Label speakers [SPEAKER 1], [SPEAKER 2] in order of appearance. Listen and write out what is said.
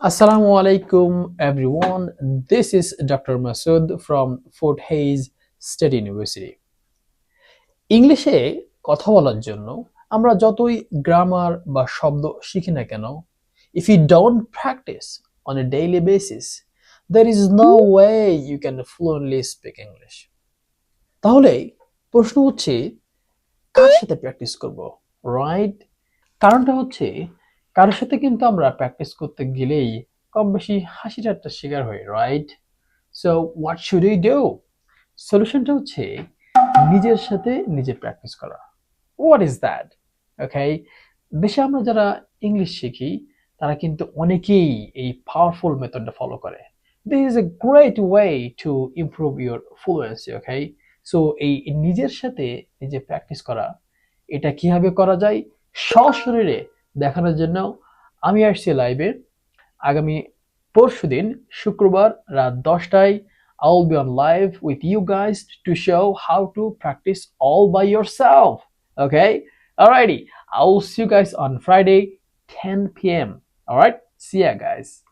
[SPEAKER 1] Assalamu alaikum everyone. This is Dr. Masood from Fort Hayes State University. ইংলিশে কথা বলার জন্য আমরা যতই গ্রামার বা শব্দ শিখি না কেন if you don't practice on a daily basis there is no way you can fluently speak English. তাহলে প্রশ্ন হচ্ছে কার সাথে প্র্যাকটিস করব রাইট কারণটা হচ্ছে কারোর সাথে কিন্তু আমরা প্র্যাকটিস করতে গেলেই কম বেশি হাসি ঠাট্টার শিকার হই right so what should you do সলিউশনটা হচ্ছে নিজের সাথে নিজে প্র্যাকটিস করা। হোয়াট ইজ দ্যাট ওকে দেশে আমরা যারা ইংলিশ শিখি, তারা কিন্তু অনেকেই এই পাওয়ারফুল মেথডটা ফলো করে। This is a great way to improve your fluency okay so এই নিজের সাথে নিজে প্র্যাকটিস করা, এটা কীভাবে করা যায়? সশরীরে দেখানোর জন্য আমি আসছি লাইভে আগামী পরশু দিন শুক্রবার রাত দশটায় I will be on live with you guys to show how to practice all by yourself. Okay? Alrighty. I will see you guys on Friday, 10 p.m. Alright? See ya, guys.